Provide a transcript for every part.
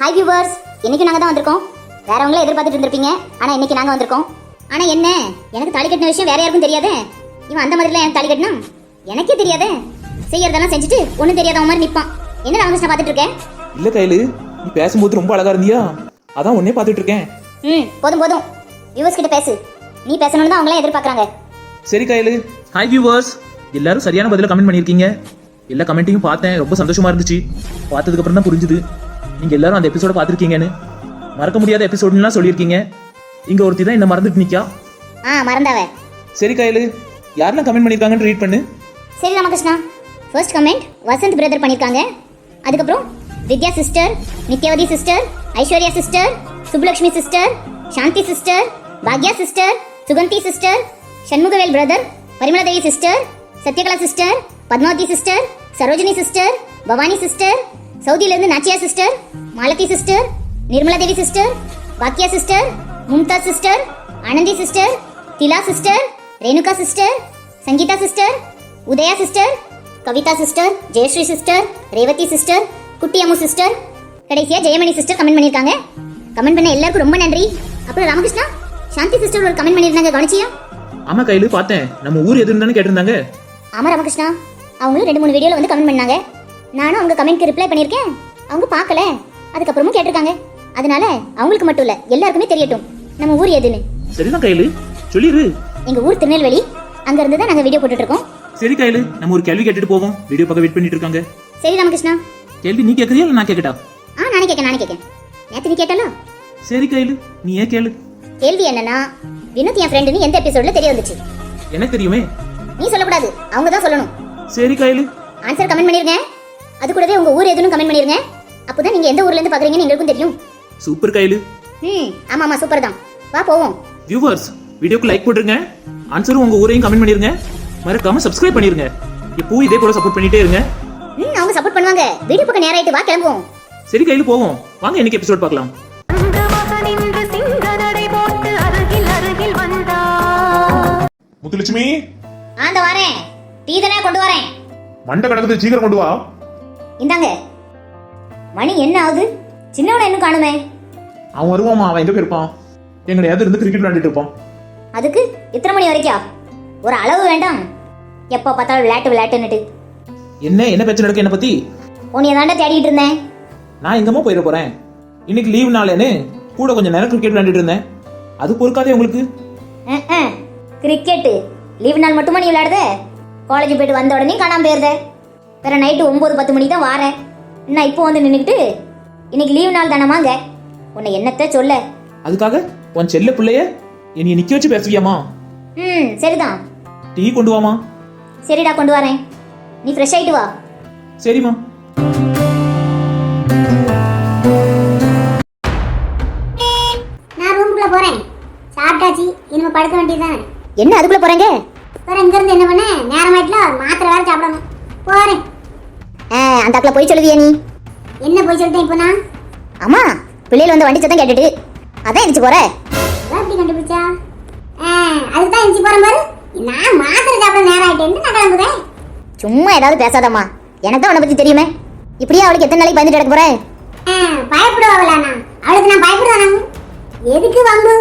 Hi viewers இன்னைக்கு நாங்கள் தான் வந்திருக்கோம். வேறவங்களே எதிர்பார்த்துட்டு இருந்திருப்பீங்க. ஆனால் இன்னைக்கு நாங்கள் வந்திருக்கோம். ஆனால் என்ன? எனக்கு தாலி கட்டின விஷயம் வேற யாருக்கும் தெரியாதே? இவன் அந்த மாதிரிலாம் எனக்கு தாலி கட்டினா எனக்கே தெரியாதே? செய்யறதெல்லாம் செஞ்சுட்டு ஒன்றும் தெரியாதவன் மாதிரி நிற்பான் என்ன ராமகிருஷ்ணா பார்த்துட்டு இருக்கேன்? இல்ல கையில. நீ பேசும்போது ரொம்ப அழகா இருந்தியா? அதான் உன்னே பார்த்துட்டு இருக்கேன். ம் போதும் போதும். வியூவர்ஸ் கிட்ட பேசு. நீ பேசணும்னு தான் அவங்களாம் எதிர்பார்க்குறாங்க. சரி கையில. ஹாய் வியூவர்ஸ் எல்லாரும் சரியான பதில கமெண்ட் பண்ணியிருக்கீங்க. எல்லா கமெண்ட்டையும் பார்த்தேன். ரொம்ப சந்தோஷமா இருந்துச்சு. பார்த்ததுக்கு அப்புறம் தான் புரிஞ்சுது. நீங்க எல்லாரும் அந்த எபிசோட பார்த்துருக்கீங்கன்னு. மறக்க முடியாத எபிசோடுலாம் சொல்லியிருக்கீங்க. இங்க ஒருத்தி தான் என்ன மறந்துட்டு நிக்கா? ஆ மறந்தாவ. சரி கையில. யாரெல்லாம் கமெண்ட் பண்ணியிருக்காங்கன்னு ரீட் பண்ணு. சரி Ramakrishna. First comment Vasanth brother பண்ணியிருக்காங்க. அதுக்கப்புறம் Vidya sister Nithyavathi sister Aishwarya sister Subbulakshmi sister Shanthi sister Bhagya sister Suganthi sister Shanmugavel brother Parimaladevi sister Sathyakala sister Padmavathi sister Sarojini sister Bhavani sister சவுதியிலிருந்து Nachiya sister Malathi sister Nirmala Devi sister பாக்கியா sister Mumtaz sister Anandhi sister Thila sister Renuka sister Sangeetha sister Udaya sister Kavitha sister Jayashree sister Revathi sister Kutty Ammu sister. கடைசியா Jayamani sister comment பண்ணியிருக்காங்க. Comment பண்ண எல்லாருக்கும் ரொம்ப நன்றி. அப்புறம் Ramakrishna Shanthi sister ஒரு comment பண்ணியிருந்தாங்க கவனிச்சியா? ஆமா கையில பார்த்தேன். நம்ம ஊர் எதுன்னு தானே கேட்டிருந்தாங்க. ஆமா ராமகிருஷ்ணா. அவங்களும் ரெண்டு மூணு வீடியோல வந்து கமெண்ட் பண்ணாங்க. நானும் அவங்க கமெண்ட்க்கு ரிப்ளை பண்ணியிருக்கேன். அவங்க பார்க்கல. அதுக்கப்புறமும் கேட்டிருக்காங்க. அதனால அவங்களுக்கு மட்டும் இல்ல எல்லாருக்குமே தெரியட்டும். நம்ம ஊர் எதுன்னு. சரிதான் கையில. சொல்லிரு. எங்க ஊர் திருநெல்வேலி. அங்க இருந்து தான் நாங்க வீடியோ போட்டுட்டு இருக்கோம் சரி கையில நம்ம ஒரு கேள்வி கேட்டுட்டு போவோம். வீடியோ பக்கம் வெயிட் பண்ணிட்டு இருக்காங்க சரி ராமகிருஷ்ணா. கேள்வி நீ கேட்கறியா இல்ல நான் கேட்கட்டா ஆ நானே கேட்கேன் நானே கேட்கேன் நேத்து நீ கேட்டல? சரி கையில நீ ஏன் கேளு? கேள்வி என்னன்னா வினோத் என் ஃப்ரெண்டுன்னு எந்த எபிசோட்ல தெரிய வந்துச்சு? எனக்கு தெரியுமே. நீ சொல்லக்கூடாது அவங்க தான் சொல்லணும். சரி கையில. ஆன்சர் கமெண்ட் பண்ணிருங்க. அது கூடவே உங்க ஊர் எதுன்னு கமெண்ட் பண்ணிருங்க. அப்போதான் நீங்க எந்த ஊர்ல இருந்து பாக்குறீங்கன்னு எங்களுக்கும் தெரியும். சூப்பர் கையில. ம் ஆமா ஆமா சூப்பர் தான். வா போவோம். வியூவர்ஸ் வீடியோக்கு லைக் போட்டுருங்க. ஆன்சரும் உங்க ஊரையும் கமெண்ட் பண்ணிருங்க. மறக்காம சப்ஸ்கிரைப் பண்ணிருங்க. எப்பவும் இதே போல சப்போர்ட் பண்ணிட்டே இருங்க. ம் அவங்க சப்போர்ட் பண்ணுவாங்க. வீடியோ பக்கம் நேரம் ஆயிட்டு வா கிளம்புவோம். சரி கையில போவோம். வாங்க இன்னைக்கு எபிசோட் பார்க்கலாம். முத்துலட்சுமி. ஆந்த வரேன். டீ தானே கொண்டு வரேன். மண்டை கிடக்குது சீக்கிரம் கொண்டு வா. இந்தாங்க. மணி என்ன ஆகுது? சின்னவனை இன்னும் காணுமே. அவன் வருவாமா அவன் எங்க போயிருப்பான்? எங்கடையாவது இருந்து கிரிக்கெட் விளையாண்டுட்டு இருப்பான். அதுக்கு இத்தனை மணி வரைக்கும் ஒரு அளவு வேண்டாம். எப்போ பார்த்தாலும் விளையாட்டு விளையாட்டுன்னுட்டு. என்ன என்ன பிரச்சனை இருக்கு என்ன பத்தி? உன்னைய தாண்டா தேடிட்டு இருந்தேன். நான் எங்கம்மா போயிட போறேன்? இன்னைக்கு லீவ் நாளேன்னு கூட கொஞ்சம் நேரம் கிரிக்கெட் விளையாண்டுட்டு இருந்தேன். அது பொறுக்காதே உங்களுக்கு? கிரிக்கெட்டு லீவ் நாள் மட்டுமா நீ விளையாடுத? காலேஜ் போயிட்டு வந்த உடனே காணாம போயிருத. வேற நைட்டு ஒம்பது பத்து மணிக்கு தான் வாரேன். நான் இப்போ வந்து நின்றுக்கிட்டு இன்னைக்கு லீவ் நாள் தானமாங்க உன்னை என்னத்த சொல்ல? அதுக்காக உன் செல்ல பிள்ளைய என்னைய நிக்க வச்சு பேசுவியாமா ம் சரிதான். டீ கொண்டு வாமா சரிடா கொண்டு வரேன். நீ ஃப்ரெஷ் ஆயிட்டு வா. சரிம்மா. நான் ரூமுக்குள்ள போறேன். சாப்பிட்டாச்சு இனிமே படுக்க வேண்டியதுதானே. என்ன அதுக்குள்ள போறேங்க? வேற இங்க இருந்து என்ன பண்ண? நேரமாயிட்டுல மாத்திரை வேற சாப்பிடணும். போறேன். ஆ அந்த அக்கில் போய் சொல்லுவியா நீ? என்ன போய் சொல்லிட்டேன் இப்போ நான் ஆமா பிள்ளைகள் வந்து வண்டி சத்தம் கேட்டுட்டு. அதான் எரிச்சு போற. எப்படி கண்டுபிடிச்சா? ஆ, அதுக்கு தான் எஞ்சி போறேன் பாரு. நான் மாத்திரை சாப்பிட நேரம் ஆயிட்டேன்னு நான் கிளம்புறேன் சும்மா ஏதாவது பேசாதம்மா. எனக்கு தான் உன்னை பத்தி தெரியுமே. இப்படியே அவளுக்கு எத்தனை நாளைக்கு பயந்துட்டு கிடக்க போற? ஆ, பயப்படுவாங்களா நான்? அவளுக்கு நான் பயப்படுவானா? எதுக்கு வம்பு?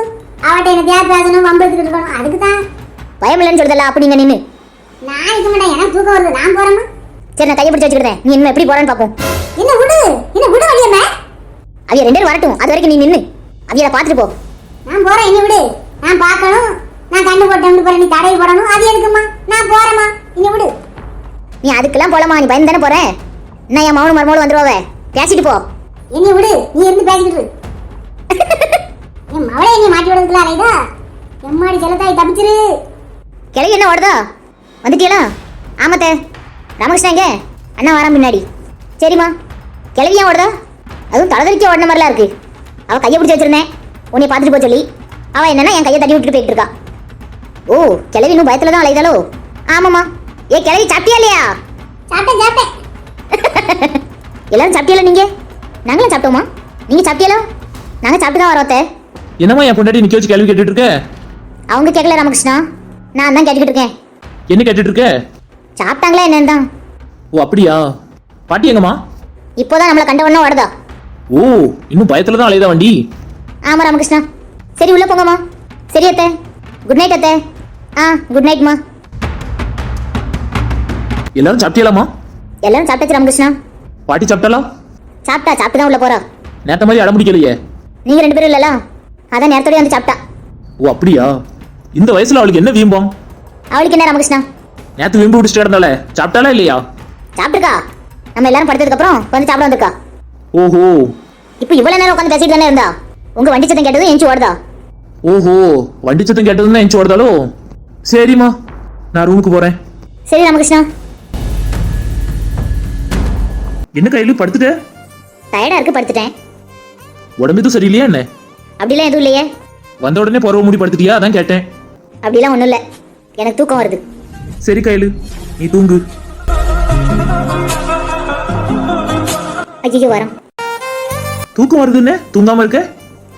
அவட்ட எனக்கு தேவை பேசணும்? வம்பு எடுத்துக்கிட்டு இருக்கணும் அதுக்கு தான் பயம் இல்லைன்னு சொல்லுதல்ல அப்படிங்க நின்று நான் இருக்க மாட்டேன். எனக்கு தூக்கம் வருது. நான் போறேம்மா. சரி நான் கையை பிடிச்சு வச்சுக்கிறேன் நீ எப்படி போறேன்னு பார்ப்போம் என்ன விடு என்ன விடு வழியம்மா அவிய ரெண்டு பேரும் வரட்டும். அது வரைக்கும் நீ நின்று அவியலை பார்த்துட்டு போ. நான் போறேன் என்ன விடு. நான் பார்க்கணும். நான் கண்ணு போட்டு போறேன். நீ தடவி போடணும். அது எதுக்குமா நான் போறேம்மா. என்ன விடு. நீ அதுக்கெல்லாம் போலமா நீ பயந்து தானே போற? என்ன என் மௌன மருமோடு வந்துருவாவ பேசிட்டு போ. என்னை விடு. நீ இருந்து பேசிக்கிட்டு இரு. என் மவளை என்னை மாட்டி விடுறதுல அலைதா எம்மாடி செல்லத்தாய் தப்பிச்சிரு. கிளவி என்ன ஓடுதா? வந்துட்டியலா? ஆமாத்தே. ராமகிருஷ்ணா எங்க? அண்ணா வரான் பின்னாடி. சரிம்மா. கிளவி ஏன் ஓடுதா? அதுவும் தலைதறிக்க ஓடின மாதிரிலாம் இருக்கு. அவள் கையை பிடிச்சி வச்சிருந்தேன். உன்னை பார்த்துட்டு போக சொல்லி. அவள் என்னன்னா என் கையை தட்டி விட்டுட்டு போயிட்டு இருக்கா. ஓ கிளவி இன்னும் பயத்தில் தான் அலைதாளோ ஆமாம்மா. ஏ கிளவி சாப்பிட்டியா இல்லையா? சாப்பிட்டேன் சாப்பிட்டேன். எல்லாரும் சாப்பிட்டியல நீங்க? நாங்களும் சாப்பிட்டோமா? நீங்க சாப்பிட்டியலோ? நாங்கள் சாப்பிட்டு தான் வரோம் அத்தை. என்னம்மா என் பொண்டாட்டி நிக்க வச்சு கேள்வி கேட்டுட்டு இருக்க? அவங்க கேட்கல ராமகிருஷ்ணா. நான் தான் கேட்டுக்கிட்டு இருக்கேன். என்ன கேட்டுட்டு இருக்க? சாப்பிட்டாங்களா என்னன்னு தான். ஓ அப்படியா? பாட்டி எங்கம்மா? இப்போதான் நம்மளை கண்ட உடனே ஓடுதா. ஓ இன்னும் பயத்துல தான் அலையுதா வண்டி? ஆமா ராமகிருஷ்ணா. சரி உள்ள போங்கம்மா. சரி அத்தை. குட் நைட் அத்தை. ஆ குட் நைட்மா எல்லாரும் சாப்பிட்டீங்களாமா எல்லாரும் சாப்பிட்டாச்சு ராமகிருஷ்ணா. பாட்டி சாப்பிட்டாலா சாப்பிட்டா சாப்பிட்டு தான் உள்ள போறா. நேத்த மாதிரி அடம் பிடிக்கலையே. நீங்க ரெண்டு பேரும் இல்லல அதான் நேரத்தோடய வந்து சாப்பிட்டா. ஓ அப்படியா? இந்த வயசுல அவளுக்கு என்ன வீம்பம்? அவளுக்கு என்ன ராமகிருஷ்ணா? நேத்து வீம்பு பிடிச்சிட்டு இருந்தாலே சாப்பிட்டாலா இல்லையா? சாப்பிட்டுருக்கா நம்ம எல்லாரும் படுத்ததுக்கு அப்புறம் வந்து சாப்பிட வந்திருக்கா ஓஹோ. இப்போ இவ்வளவு நேரம் உட்காந்து பேசிட்டு தானே இருந்தா? உங்க வண்டி சத்தம் கேட்டதும் எஞ்சி ஓடுதா? ஓஹோ. வண்டி சத்தம் கேட்டதுன்னு எஞ்சி ஓடுதாலோ சரிம்மா. நான் ரூமுக்கு போறேன். சரி ராமகிருஷ்ணா. என்ன கையில படுத்துட்ட? டயர்டா இருக்கு படுத்துட்டேன். உடம்பு எதுவும் சரியில்லையா என்ன? அப்படிலாம் எதுவும் இல்லையே. வந்த உடனே பருவ மூடி படுத்துட்டியா? அதான் கேட்டேன். அப்படிலாம் ஒன்றும் இல்லை. எனக்கு தூக்கம் வருது. சரி கையில. நீ தூங்கு. ஐயோ வரோம். தூக்கம் வருதுன்னு தூங்காம இருக்க?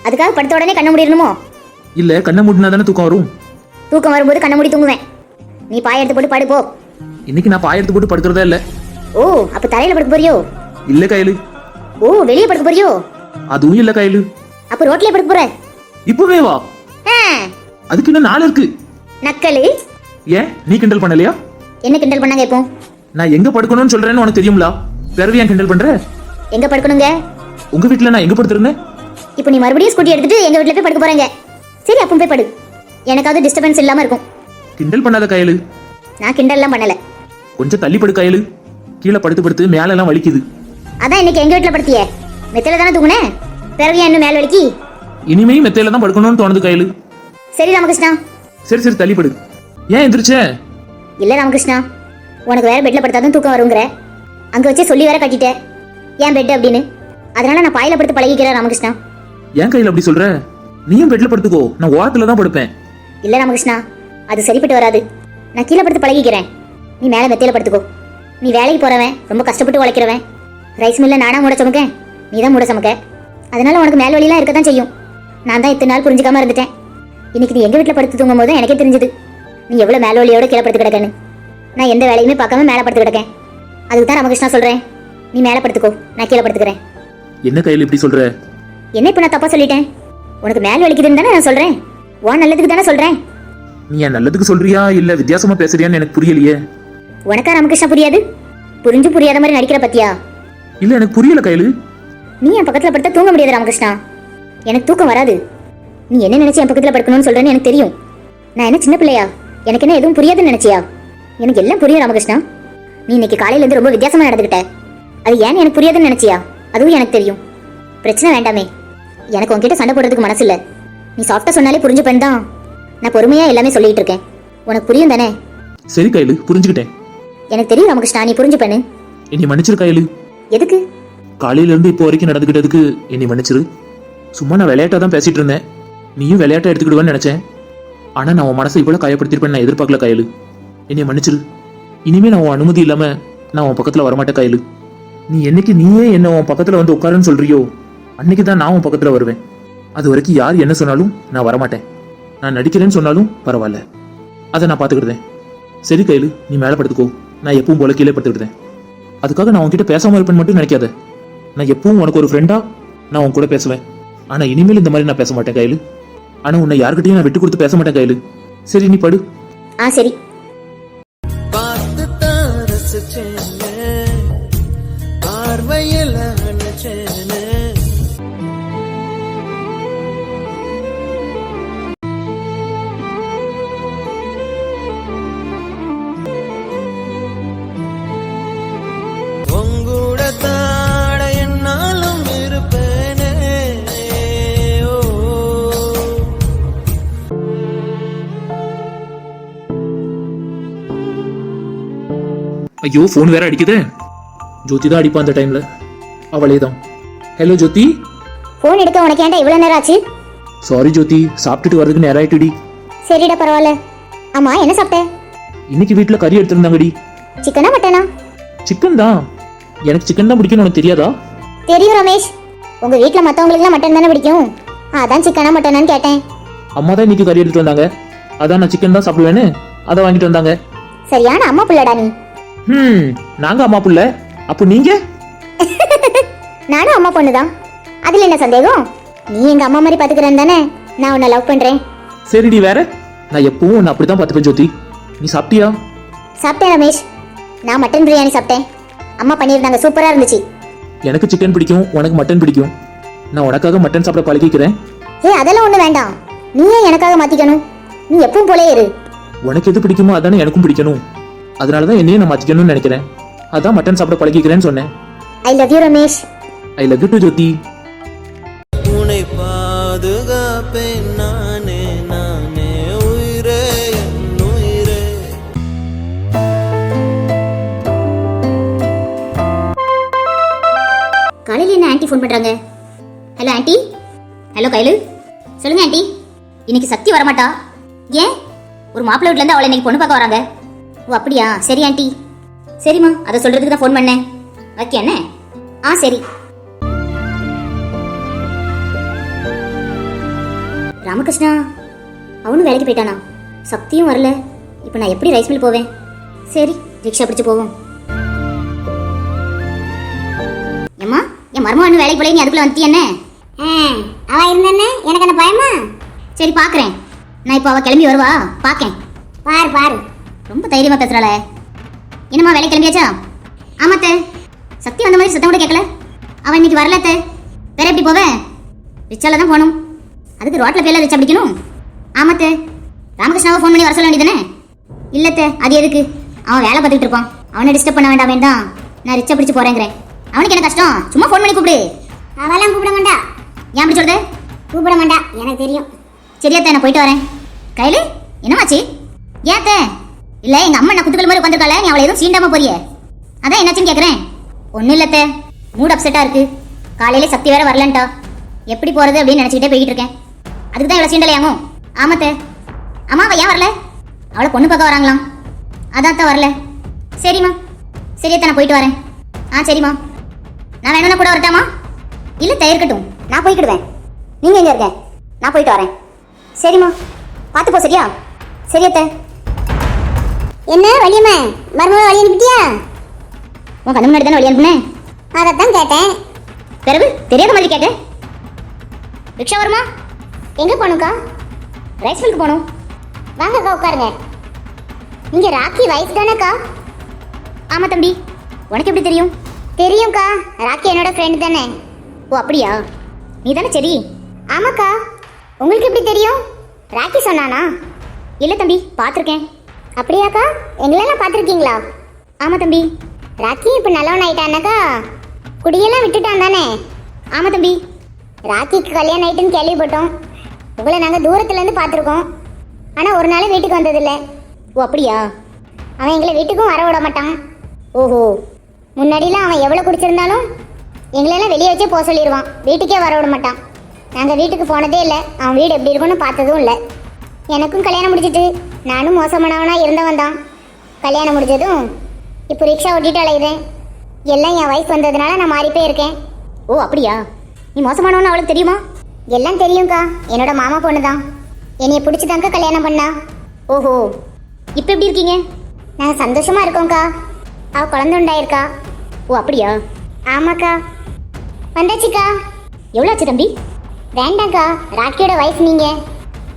அதுக்காக படுத்த உடனே கண்ண முடியணுமோ இல்ல கண்ணை மூடினா தானே தூக்கம் வரும். தூக்கம் வரும்போது கண்ண மூடி தூங்குவேன். நீ பாய் எடுத்து போட்டு படு போ. இன்னைக்கு நான் பாயெடுத்து போட்டு படுக்கிறதா இல்ல. ஓ அப்ப தரையில படுக்க போறியோ? இல்ல கையில. ஓ வெளியே படுக்க போறியோ? அதுவும் இல்ல கையில. அப்ப ரோட்லயே படுக்க போற? இப்பவே வா. அதுக்கு இன்னும் நாள் இருக்கு. நக்கலு. ஏன்? நீ கிண்டல் பண்ணலையா? என்ன கிண்டல் பண்ணாங்க இப்போ? நான் எங்க படுக்கணும்னு சொல்றேன்னு உனக்கு தெரியும்ல? பிறகு ஏன் கிண்டல் பண்ற? எங்க படுக்கணுங்க? உங்க வீட்ல நான் எங்க படுத்திருந்தேன்? இப்போ நீ மறுபடியும் ஸ்கூட்டி எடுத்துட்டு எங்க வீட்ல போய் படுக்க போறீங்க. சரி அப்போ போய் படு. எனக்காவது டிஸ்டர்பன்ஸ் இல்லாம இருக்கும். கிண்டல் பண்ணாத கையலு. நான் கிண்டல்லாம் பண்ணல. கொஞ்சம் தள்ளி படு கையலு. கீழே படுத்து படுத்து மேல எல்லாம் வலிக்குது. அதான் இன்னைக்கு எங்க வீட்ல படுத்தியே? மெத்தையில தானே தூங்குனேன் பிறகு ஏன் இன்னும் மேல் வலிக்கி? இனிமேல் மெத்தையில தான் படுக்கணும்னு தோணுது கையலு. சரி ராமகிருஷ்ணா. சரி சரி தள்ளி படு. ஏன் எந்திரிச்ச? இல்ல ராமகிருஷ்ணா உனக்கு வேற பெட்ல படுத்தாதான் தூக்கம் வருங்கிற. அங்க வச்சே சொல்லி வேற கட்டிட்டேன் ஏன் பெட் அப்படின்னு? அதனால நான் பாயில படுத்து பழகிக்கிறேன் ராமகிருஷ்ணா. ஏன் கையில அப்படி சொல்ற? நீயும் பெட்ல படுத்துக்கோ? நான் ஓரத்துல தான் படுப்பேன். இல்ல ராமகிருஷ்ணா அது சரிப்பட்டு வராது. நான் கீழே படுத்து பழகிக்கிறேன். நீ மேல மெத்தையில படுத்துக்கோ. நீ வேலைக்கு போறவன் ரொம்ப கஷ்டப்பட்டு உழைக்கிறவன். ரைஸ் மில்ல நானா மூட சமைக்க நீ தான் மூட சமைக்க. அதனால உனக்கு மேல் வழியெல்லாம் இருக்க தான் செய்யும். நான் தான் இத்தனை நாள் புரிஞ்சுக்காம இருந்துட்டேன். இன்னைக்கு நீ எங்க வீட்டில் படுத்து தூங்கும் போது எனக்கே தெரிஞ்சது. நீ எவ்வளவு மேல் வழியோட கீழே படுத்து கிடக்கன்னு? நான் எந்த வேலையுமே பார்க்காம மேலே படுத்து கிடக்கேன். அதுக்கு தான் ராமகிருஷ்ணா சொல்றேன். நீ மேலே படுத்துக்கோ நான் கீழே படுத்துக்கிறேன் என்ன கையில இப்படி சொல்ற? என்ன இப்போ நான் தப்பா சொல்லிட்டேன்? உனக்கு மேல் வலிக்குதுன்னு தானே நான் சொல்றேன்? உன் நல்லதுக்கு தானே சொல்றேன்? நீ என் நல்லதுக்கு சொல்றியா இல்ல வித்தியாசமா பேசுறியான்னு எனக்கு புரியலையே. உனக்கா ராமகிருஷ்ணா புரியாது? புரிஞ்சு புரியாத மாதிரி நடிக்கிற பத்தியா? இல்ல எனக்கு புரியல கையில. நீ என் பக்கத்துல படுத்தா தூங்க முடியாது ராமகிருஷ்ணா. எனக்கு தூக்கம் வராது. நீ என்ன நினைச்சு என் பக்கத்துல படுக்கணும்னு சொல்றேன்னு எனக்கு தெரியும். நான் என்ன சின்ன பிள்ளையா? எனக்கு என்ன எதுவும் புரியாதுன்னு நினைச்சியா? எனக்கு எல்லாம் புரியும் ராமகிருஷ்ணா. நீ இன்னைக்கு காலையில இருந்து ரொம்ப வித்தியாசமா நடந்துக்கிட்ட அது ஏன்னு எனக்கு புரியாதுன்னு நினைச்சியா? அதுவும் எனக்கு தெரியும். பிரச்சனை வேண்டாமே. எனக்கு உன்கிட்ட சண்டை போடுறதுக்கு மனசு இல்ல நீ சாஃப்டா சொன்னாலே புரிஞ்சு தான். நான் பொறுமையா எல்லாமே சொல்லிட்டு இருக்கேன். உனக்கு புரியும் தானே? சரி கையில. புரிஞ்சுக்கிட்டேன். எனக்கு தெரியும் ராமகிருஷ்ணா நீ புரிஞ்சு பண்ணு. என்னை மன்னிச்சிரு கையில. எதுக்கு? காலையில இருந்து இப்போ வரைக்கும் நடந்துக்கிட்டதுக்கு என்னை மன்னிச்சிரு. சும்மா நான் விளையாட்டா தான் பேசிட்டு இருந்தேன். நீயும் விளையாட்டா எடுத்துக்கிடுவேன்னு நினைச்சேன். ஆனால் நான் உன் மனசை இவ்வளோ காயப்படுத்திருப்பேன் நான் எதிர்பார்க்கல கையலு. என்னை மன்னிச்சிரு. இனிமேல் நான் உன் அனுமதி இல்லாமல் நான் உன் பக்கத்தில் வரமாட்டேன் கையலு. நீ என்னைக்கு நீயே என்ன உன் பக்கத்தில் வந்து உட்காருன்னு சொல்கிறியோ அன்னைக்கு தான் நான் உன் பக்கத்தில் வருவேன். அது வரைக்கும் யார் என்ன சொன்னாலும் நான் வரமாட்டேன். நான் நடிக்கிறேன்னு சொன்னாலும் பரவாயில்ல. அதை நான் பார்த்துக்கிட்டேன் சரி கையலு நீ மேலே படுத்துக்கோ. நான் எப்பவும் போல கீழே படுத்துக்கிட்டேன் அதுக்காக நான் உன்கிட்ட பேசாமல் இருப்பேன்னு மட்டும் நினைக்காத. நான் எப்பவும் உனக்கு ஒரு ஃப்ரெண்டா நான் உன் கூட பேசுவேன். ஆனால் இனிமேல் இந்த மாதிரி நான் பேச மாட்டேன் கையில. ஆனா உன்னை யாருக்கிட்டையும் நான் விட்டு கொடுத்து பேச மாட்டேன் கையில. சரி நீ படு. ஆ சரி. ஐயோ ஃபோன் வேற அடிக்குதே. ஜோதி தான் அடிப்பா அந்த டைம்ல அவளே தான் ஹலோ ஜோதி? ஃபோன் எடுக்க உனக்கு ஏன்டா இவ்வளோ நேரம் ஆச்சு? சாரி ஜோதி. சாப்பிட்டுட்டு வரதுக்கு நேரம் ஆயிட்டுடி. சரிடா பரவாயில்ல. ஆமா என்ன சாப்பிட்ட? இன்னைக்கு வீட்ல கறி எடுத்திருந்தாங்கடி. சிக்கனா மட்டனா சிக்கன் தான். எனக்கு சிக்கன் தான் பிடிக்கும்னு உனக்கு தெரியாதா? தெரியும் ரமேஷ். உங்க வீட்ல மத்தவங்களுக்குலாம் மட்டன் தானே பிடிக்கும்? அதான் சிக்கனா மட்டனான்னு கேட்டேன். அம்மா தான் இன்னைக்கு கறி எடுத்துட்டு வந்தாங்க. அதான் நான் சிக்கன் தான் சாப்பிடுவேன்னு அதை வாங்கிட்டு வந்தாங்க. சரியான அம்மா புள்ளடா நீ. ம் நாங்க அம்மா புள்ள. அப்போ நீங்க? நானும் அம்மா பொண்ணு தான் அதுல என்ன சந்தேகம்? நீ எங்க அம்மா மாதிரி பாத்துக்கிறேன் தானே? நான் உன்னை லவ் பண்றேன். சரிடி வேற. நான் எப்பவும் உன்னை அப்படிதான் பார்த்துப்பேன் ஜோதி. நீ சாப்பிட்டியா? சாப்பிட்டேன் ரமேஷ். நான் மட்டன் பிரியாணி சாப்பிட்டேன். அம்மா பண்ணியிருந்தாங்க சூப்பரா இருந்துச்சு. எனக்கு சிக்கன் பிடிக்கும் உனக்கு மட்டன் பிடிக்கும். நான் உனக்காக மட்டன் சாப்பிட பழகிக்கிறேன் ஏ அதெல்லாம் ஒண்ணு வேண்டாம். நீ ஏன் எனக்காக மாத்திக்கணும். நீ எப்பவும் போலே இரு. உனக்கு எது பிடிக்குமோ அதானே எனக்கும் பிடிக்கணும். அதனால தான் என்னையும் நான் மாற்றிக்கணும்னு நினைக்கிறேன். அதான் மட்டன் சாப்பிட பழகிக்கிறேன்னு சொன்னேன். I love you Ramesh I love you too Jyothi உன்னை பாதுகாப்பேன் நானே நானே உயிரே உயிரே. காலையில் என்ன ஆன்ட்டி ஃபோன் பண்றாங்க? ஹலோ ஆன்ட்டி ஹலோ கைலு சொல்லுங்க ஆன்ட்டி இன்னைக்கு சக்தி வரமாட்டா? ஏன்? ஒரு மாப்பிள்ளை வீட்ல இருந்து அவளை இன்னைக்கு பொண்ணு பார்க்க வராங்க. ஓ அப்படியா? சரி ஆன்ட்டி சரிம்மா அதை சொல்றதுக்கு தான் ஃபோன் பண்ணேன். ஓகே என்ன? ஆ சரி. ராமகிருஷ்ணா அவனும் வேலைக்கு போயிட்டானா? சக்தியும் வரல. இப்போ நான் எப்படி ரைஸ் மில் போவேன்? சரி ரிக்ஷா பிடிச்சு போவோம். ஏம்மா என் மருமகன் இன்னும் வேலைக்கு போல நீ அதுக்குள்ள வந்துட்டி என்ன? அவ இருந்தானே எனக்கு என்ன பயமா? சரி பாக்குறேன். நான் இப்போ அவ கிளம்பி வருவா. பாக்கேன். பாரு பாரு. ரொம்ப தைரியமா பேசுறாளே. என்னம்மா வேலை கிளம்பியாச்சா? ஆமாத்தே. சக்தி வந்த மாதிரி சத்தம் கூட கேட்கல. அவன் இன்னைக்கு வரல அத்தை. வேற எப்படி போவேன் ரிச்சால தான் போகணும். அதுக்கு ரோட்ல பேர்ல ரிச்சா பிடிக்கணும். ஆமாத்தே. ராமகிருஷ்ணாவை ஃபோன் பண்ணி வர சொல்ல வேண்டியதானே இல்லத்தே அது எதுக்கு? அவன் வேலை பார்த்துட்டு இருப்பான். அவனை டிஸ்டர்ப் பண்ண வேண்டாம் வேண்டாம். நான் ரிச்சா பிடிச்சு போறேங்கிறேன். அவனுக்கு என்ன கஷ்டம்? சும்மா ஃபோன் பண்ணி கூப்பிடு. அவெல்லாம் கூப்பிட மாட்டா. ஏன் அப்படி சொல்றது? கூப்பிட மாட்டா. எனக்கு தெரியும். சரியாத்தே நான் போயிட்டு வரேன். கையில என்னமாச்சு ஏத்தே இல்ல எங்க அம்மா நான் குத்துக்கள் மாதிரி உட்காந்துருக்கால நீ அவளை எதுவும் சீண்டாம போறிய? அதான் என்னாச்சுன்னு கேக்குறேன். ஒண்ணும் இல்லத்தே மூட் அப்செட்டா இருக்கு. காலையில சக்தி வேற வரலன்ட்டா. எப்படி போறது அப்படின்னு நினைச்சுக்கிட்டே போய்கிட்டு இருக்கேன். அதுக்கு தான் இவ்வளவு சீண்டலையாமோ ஆமாத்தே அம்மாவை ஏன் வரல? அவளை பொண்ணு பார்க்க வராங்களாம். அதான் தான் வரல. சரிம்மா. சரியத்த நான் போயிட்டு வரேன். ஆ சரிம்மா. நான் வேணும்னா கூட வரட்டாமா? இல்ல தயிர்க்கட்டும் நான் போய்க்கிடுவேன். நீங்க எங்க இருக்க? நான் போயிட்டு வரேன். சரிம்மா. பார்த்து போ சரியா? சரியத்தை என்ன வழியம்மா மருமக வழி அனுப்பிட்டியா? உன் கண்ணு முன்னாடி தானே வழி அனுப்புனேன் அதைத்தான் கேட்டேன். பிறகு தெரியாத மாதிரி கேட்க ரிக்ஷா வருமா? எங்க போகணுக்கா ரைஸ் மில்க்கு போகணும். வாங்கக்கா உட்காருங்க. நீங்க ராக்கி வயசு தானேக்கா? ஆமா தம்பி. உனக்கு எப்படி தெரியும்? தெரியும்க்கா. ராக்கி என்னோட ஃப்ரெண்ட் தானே. ஓ அப்படியா? நீ தானே சரி ஆமாக்கா. உங்களுக்கு எப்படி தெரியும்? ராக்கி சொன்னானா? இல்லை தம்பி பார்த்துருக்கேன். அப்படியாக்கா? எங்களெல்லாம் பார்த்துருக்கீங்களா? ஆமா தம்பி. ராக்கி இப்போ நல்லவன் ஆயிட்டானாக்கா குடியெல்லாம் விட்டுட்டான் தானே? ஆமா தம்பி. ராக்கிக்கு கல்யாணம் ஆயிட்டுன்னு கேள்விப்பட்டோம். உங்களை நாங்கள் தூரத்துலேருந்து பார்த்துருக்கோம். ஆனால் ஒரு நாள் வீட்டுக்கு வந்ததில்லை. ஓ அப்படியா? அவன் எங்களை வீட்டுக்கும் வர விட மாட்டான். ஓஹோ. முன்னாடிலாம் அவன் எவ்வளோ குடிச்சிருந்தாலும் எங்களெல்லாம் வெளியே வச்சே போக சொல்லிடுவான் வீட்டுக்கே வர விட மாட்டான். நாங்கள் வீட்டுக்கு போனதே இல்லை. அவன் வீடு எப்படி இருக்கும்னு பார்த்ததும் இல்லை. எனக்கும் கல்யாணம் முடிச்சிட்டு நானும் மோசமானவனா இருந்தவன் தான். கல்யாணம் முடிஞ்சதும் இப்போ ரிக்ஷா ஓட்டிட்டு அலையுதேன் எல்லாம் என் வயசு வந்ததுனால நான் மாறி போயிருக்கேன் ஓ அப்படியா? நீ மோசமானவன்னு அவளுக்கு தெரியுமா? எல்லாம் தெரியும்க்கா. என்னோட மாமா பொண்ணு தான். என்னைய பிடிச்சிதாங்க கல்யாணம் பண்ணா. ஓஹோ. இப்போ எப்படி இருக்கீங்க? நாங்கள் சந்தோஷமா இருக்கோம்க்கா. அவ குழந்தை உண்டாயிருக்கா. ஓ அப்படியா? ஆமாக்கா. வந்தாச்சுக்கா. எவ்வளோ ஆச்சு தம்பி? வேண்டாம்க்கா. ராக்கியோட வயசு நீங்க.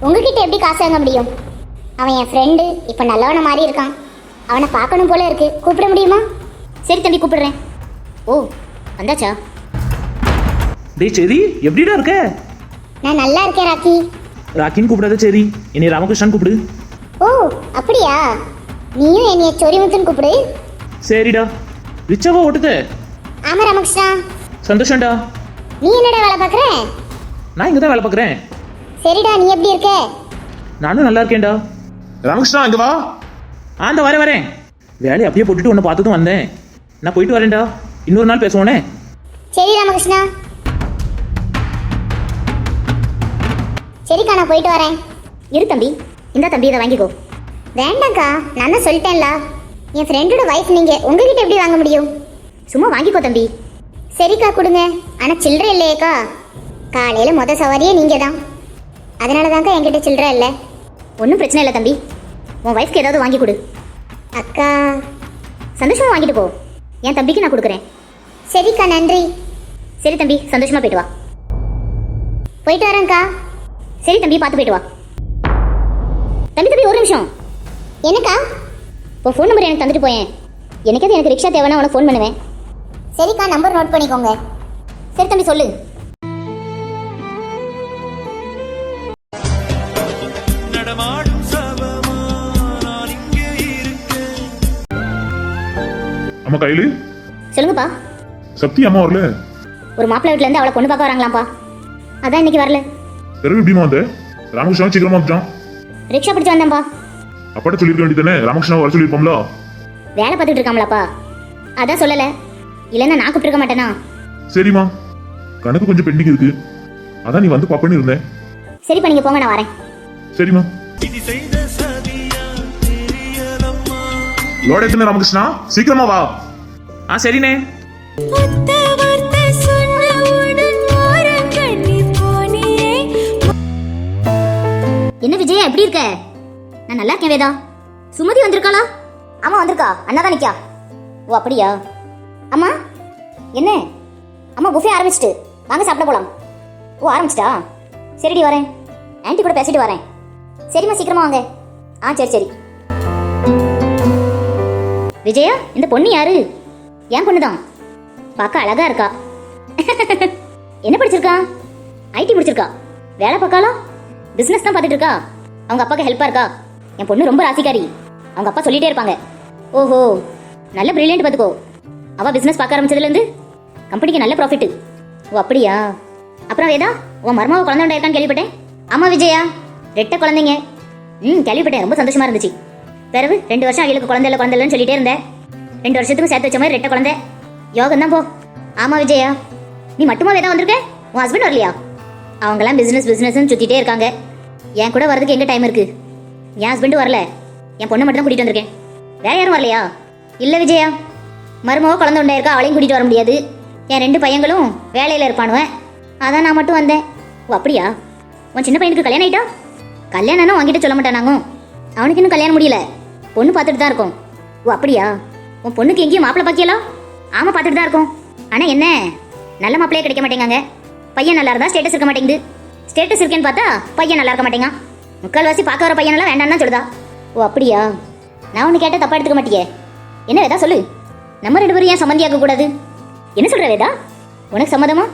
உங்ககிட்ட எப்படி காசு வாங்க முடியும்? அவன் என் ஃப்ரெண்டு இப்போ நல்லவன மாதிரி இருக்கான். அவனை பார்க்கணும் போல இருக்கு. கூப்பிட முடியுமா? சரி தம்பி கூப்பிடுறேன். ஓ வந்தாச்சா? டேய் சரி எப்படிடா இருக்க? நான் நல்லா இருக்கேன் ராக்கி. ராக்கின்னு கூப்பிடாத சரி என்னை ராமகிருஷ்ணன் கூப்பிடு. ஓ அப்படியா? நீயும் என்னைய சொரிமுத்துன்னு கூப்பிடு. சரிடா. ரிச்சாவா ஓட்டுத. ஆமா ராமகிருஷ்ணா. சந்தோஷம்டா. நீ என்னடா வேலை பார்க்குற? நான் இங்கே தான் வேலை பார்க்குறேன். சரிடா நீ எப்படி இருக்க? நானும் நல்லா இருக்கேன்டா. ராமகிருஷ்ணா இங்க வா. ஆ இந்த வரேன் வரேன். வேலையை அப்படியே போட்டுட்டு உன்னை பார்த்ததும் வந்தேன். நான் போயிட்டு வரேன்டா. இன்னொரு நாள் பேசுவோனே. சரி ராமகிருஷ்ணா. சரிக்கா நான் போயிட்டு வரேன். இரு தம்பி. இந்த தம்பி இதை வாங்கிக்கோ. வேண்டாம்க்கா நான் தான் சொல்லிட்டேன்ல. என் ஃப்ரெண்டோட வைஃப் நீங்க உங்ககிட்ட எப்படி வாங்க முடியும்? சும்மா வாங்கிக்கோ தம்பி. சரிக்கா கொடுங்க. ஆனா சில்லறை இல்லையேக்கா. காலையில முத சவாரியே நீங்க தான் அதனால தான்க்கா என்கிட்ட சில்லறை இல்லை. ஒன்றும் பிரச்சனை இல்லை தம்பி. உன் ஒய்ஃப்க்கு ஏதாவது வாங்கி கொடு. அக்கா சந்தோஷமா வாங்கிட்டு போ. என் தம்பிக்கு நான் கொடுக்குறேன். சரிக்கா நன்றி. சரி தம்பி சந்தோஷமா போயிட்டு வா. போயிட்டு வரேன்க்கா சரி தம்பி பார்த்து போயிட்டு வா. தம்பி தம்பி ஒரு நிமிஷம். என்னக்கா? உன் ஃபோன் நம்பர் எனக்கு தந்துட்டு போயேன். எனக்காவது எனக்கு ரிக்ஷா தேவைன்னா உனக்கு ஃபோன் பண்ணுவேன். சரிக்கா நம்பர் நோட் பண்ணிக்கோங்க. சரி தம்பி சொல்லு. அம்மா கையில. சொல்லுங்கப்பா. சக்தி அம்மா வரல. ஒரு மாப்பிள்ளை வீட்ல இருந்து அவளை பொண்ணு பார்க்க வராங்களாம்ப்பா. அதான் இன்னைக்கு வரல. பிறகு எப்படிமா வந்த? ராமகிருஷ்ணா சீக்கிரமா வந்துட்டான். ரிக்ஷா பிடிச்சு வந்தேன்ப்பா. அப்பாட்ட சொல்லிருக்க வேண்டியதானே ராமகிருஷ்ணா வர சொல்லியிருப்போம்ல. வேலை பார்த்துட்டு இருக்காமலாப்பா. அதான் சொல்லலை. இல்லைன்னா நான் கூப்பிட்டுருக்க மாட்டேனா? சரிம்மா. கணக்கு கொஞ்சம் பெண்டிங் இருக்கு. அதான் நீ வந்து பாப்பன்னு இருந்தேன். சரிப்பா நீங்கள் போங்க நான் வரேன். சரிம்மா. இது செய்த லோட எத்தனை ராமகிருஷ்ணா? சீக்கிரமா வா. ஆ சரிண்ணே. என்ன விஜயா எப்படி இருக்க? நான் நல்லா இருக்கேன் வேதா. சுமதி வந்திருக்காளா? ஆமா வந்திருக்கா. அண்ணா தான் நிக்கா. ஓ அப்படியா? அம்மா என்ன? அம்மா புஃபே ஆரம்பிச்சிட்டு. வாங்க சாப்பிட போலாம். ஓ ஆரம்பிச்சிட்டா? சரிடி வரேன். ஆன்ட்டி கூட பேசிட்டு வரேன். சரிம்மா சீக்கிரமா வாங்க. ஆ சரி சரி. விஜயா இந்த பொண்ணு யாரு? என் பொண்ணு தான் பார்க்க அழகா இருக்கா. என்ன படிச்சிருக்கா? ஐடி முடிச்சிருக்கா. வேலை பார்க்காளா பிசினஸ் தான் பார்த்துட்டு இருக்கா. அவங்க அப்பாவுக்கு ஹெல்ப்பா இருக்கா? என் பொண்ணு ரொம்ப ராசிக்காரி. அவங்க அப்பா சொல்லிட்டே இருப்பாங்க. ஓஹோ நல்ல பிரில்லியன்ட் பார்த்துக்கோ. அவ பிசினஸ் பார்க்க ஆரம்பிச்சதுலேருந்து கம்பெனிக்கு நல்ல ப்ராஃபிட் ஓ அப்படியா? அப்புறம் வேதா உன் மருமாவை குழந்தை உண்டாயிருக்கான்னு கேள்விப்பட்டேன். ஆமா விஜயா ரெட்ட குழந்தைங்க. ம் கேள்விப்பட்டேன். ரொம்ப சந்தோஷமா இருந்துச்சு. பிறகு ரெண்டு வருஷம் அவளுக்கு குழந்தை இல்லை குழந்தை இல்லைன்னு சொல்லிட்டே இருந்தேன். ரெண்டு வருஷத்துக்கு சேர்த்து வச்ச மாதிரி ரெட்டை குழந்தை. யோகம் தான் போ. ஆமா விஜயா. நீ மட்டுமா தான் வந்திருக்க? உன் ஹஸ்பண்ட் வரலையா? அவங்கெல்லாம் பிஸ்னஸ் பிஸ்னஸ்ன்னு சுத்திட்டே இருக்காங்க. என் கூட வரதுக்கு எங்க டைம் இருக்கு? என் ஹஸ்பண்டும் வரல. என் பொண்ணை மட்டும் தான் கூட்டிட்டு வந்திருக்கேன். வேற யாரும் வரலையா? இல்ல விஜயா. மருமவ குழந்தை உண்டாயிருக்கா அவளையும் கூட்டிட்டு வர முடியாது. என் ரெண்டு பையங்களும் வேலையில இருப்பானுவன் அதான் நான் மட்டும் வந்தேன். ஓ அப்படியா? உன் சின்ன பையனுக்கு கல்யாணம் ஆயிட்டா? கல்யாணம்னா உன்கிட்ட சொல்ல மாட்டானாங்க? அவனுக்கு இன்னும் கல்யாணம் முடியல. பொண்ணு பார்த்துட்டு தான் இருக்கோம். ஓ அப்படியா? உன் பொண்ணுக்கு எங்கேயும் மாப்பிள்ளை பாக்கியலாம் ஆமாம் பார்த்துட்டு தான் இருக்கோம். ஆனால் என்ன? நல்ல மாப்பிள்ளையே கிடைக்க மாட்டேங்காங்க. பையன் நல்லா இருந்தா ஸ்டேட்டஸ் இருக்க மாட்டேங்குது. ஸ்டேட்டஸ் இருக்கேன்னு பார்த்தா பையன் நல்லா இருக்க மாட்டேங்க முக்கால்வாசி பார்க்க வர பையனெல்லாம் வேண்டாம்னு சொல்லுதா. ஓ அப்படியா? நான் ஒன்று கேட்டால் தப்பா எடுத்துக்க மாட்டியே. என்ன வேதா சொல்லு. நம்ம ரெண்டு பேரும் ஏன் சம்மந்தியாக்க கூடாது? என்ன சொல்ற வேதா? உனக்கு சம்மதமா?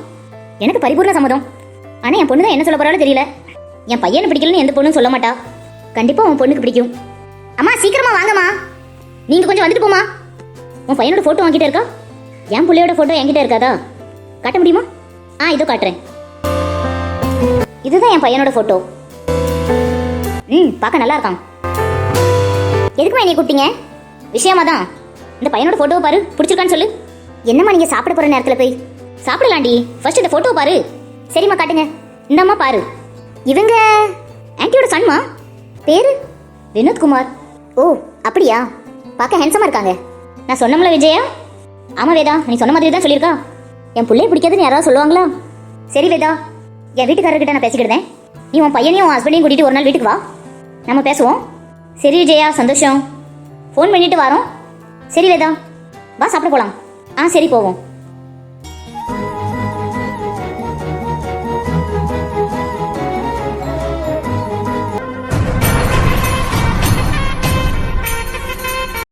எனக்கு பரிபூர்ண சம்மதம். ஆனால் என் பொண்ணு தான் என்ன சொல்ல போறாலும் தெரியல. என் பையனை பிடிக்கலன்னு எந்த பொண்ணும் சொல்ல மாட்டா. கண்டிப்பாக உன் பொண்ணுக்கு பிடிக்கும். அம்மா சீக்கிரமா வாங்கம்மா. நீங்க கொஞ்சம் வந்துட்டு போமா உன் பையனோட போட்டோ வாங்கிட்டே இருக்கா? என் பிள்ளையோட போட்டோ என்கிட்ட இருக்காதா? காட்ட முடியுமா? ஆ இதோ காட்டுறேன். இதுதான் என் பையனோட போட்டோ ம் பார்க்க நல்லா இருக்கான். எதுக்குமா என்னை கூப்பிட்டீங்க? விஷயமா தான் இந்த பையனோட போட்டோவை பாரு பிடிச்சிருக்கான்னு சொல்லு. என்னம்மா நீங்க சாப்பிட போற நேரத்துல போய்? சாப்பிடலாண்டி ஃபர்ஸ்ட் இந்த ஃபோட்டோவை பாரு. சரிம்மா காட்டுங்க. இந்தம்மா பாரு. இவங்க ஆன்ட்டியோட சன்மா பேரு? வினோத்குமார். ஓ அப்படியா? பார்க்க ஹேண்ட்ஸமாக இருக்காங்க. நான் சொன்னோம்ல விஜயா? ஆமாம் வேதா நீ சொன்ன மாதிரி தான் சொல்லியிருக்கா. என் பிள்ளைய பிடிக்காதுன்னு யாராவது சொல்லுவாங்களா? சரி வேதா என் வீட்டுக்காரர்கிட்ட நான் பேசிக்கிட்டேன் நீ உன் பையனையும் உன் ஹஸ்பண்டையும் கூட்டிகிட்டு ஒரு நாள் வீட்டுக்கு வா. நம்ம பேசுவோம். சரி விஜயா சந்தோஷம். ஃபோன் பண்ணிட்டு வரோம். சரி வேதா வா சாப்பிட போகலாம் ஆ சரி போவோம்.